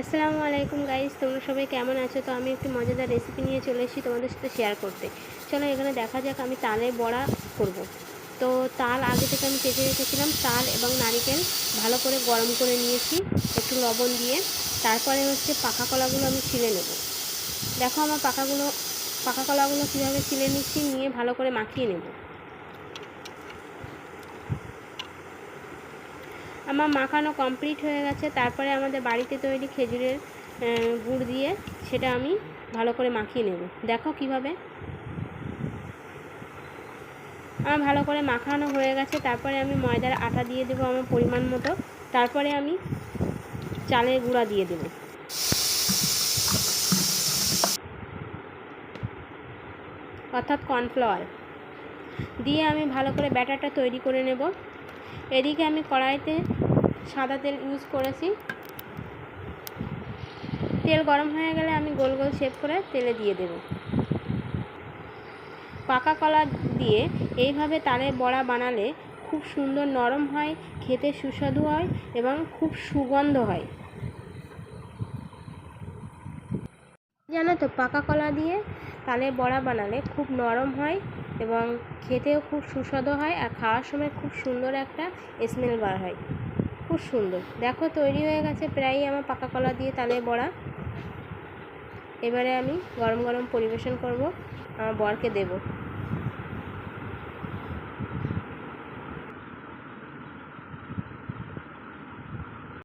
আসসালামু আলাইকুম গাইস, তোমরা সবাই কেমন আছো? তো আমি একটি মজাদার রেসিপি নিয়ে চলে এসেছি তোমাদের সাথে শেয়ার করতে। চলো এখানে দেখা যাক আমি তালের বড়া করব। তো তাল আগে থেকে আমি কেটে রেখেছিলাম, তাল এবং নারিকেল ভালো করে গরম করে নিয়েছি, একটু লবণ দিয়ে। তারপরে হচ্ছে পাকা কলাগুলো আমি ছিলে নেব। দেখো আমার পাকাগুলো, পাকা কলাগুলো কীভাবে ছিলে নিচ্ছি, নিয়ে ভালো করে মাখিয়ে নেব। আমার মাখানো কমপ্লিট হয়ে গেছে। তারপরে আমাদের বাড়িতে তৈরি খেজুরের গুড় দিয়ে সেটা আমি ভালো করে মাখিয়ে নেব। দেখো কীভাবে। আমার ভালো করে মাখানো হয়ে গেছে। তারপরে আমি ময়দার আটা দিয়ে দেবো আমার পরিমাণ মতো। তারপরে আমি চালের গুঁড়া দিয়ে দেবো। অর্থাৎ কর্নফ্লাওয়ার দিয়ে আমি ভালো করে ব্যাটারটা তৈরি করে নেব। এদিকে আমি কড়াইতে সাদা তেল ইউজ করেছি। তেল গরম হয়ে গেলে আমি গোল গোল শেপ করে তেলে দিয়ে দেব। পাকা কলা দিয়ে এইভাবে তালে বড়া বানালে খুব সুন্দর নরম হয়, খেতে সুস্বাদু হয় এবং খুব সুগন্ধ হয়। জানো তো, পাকা কলা দিয়ে তালে বড়া বানালে খুব নরম হয় এবং খেতেও খুব সুস্বাদু হয় আর খাওয়ার সময় খুব সুন্দর একটা স্মেল বার হয়। খুব সুন্দর। দেখো, তৈরি হয়ে গেছে প্রায়ই আমার পাকা কলা দিয়ে তালের বড়া। এবারে আমি গরম গরম পরিবেশন করব, আমার বরকে দেবো।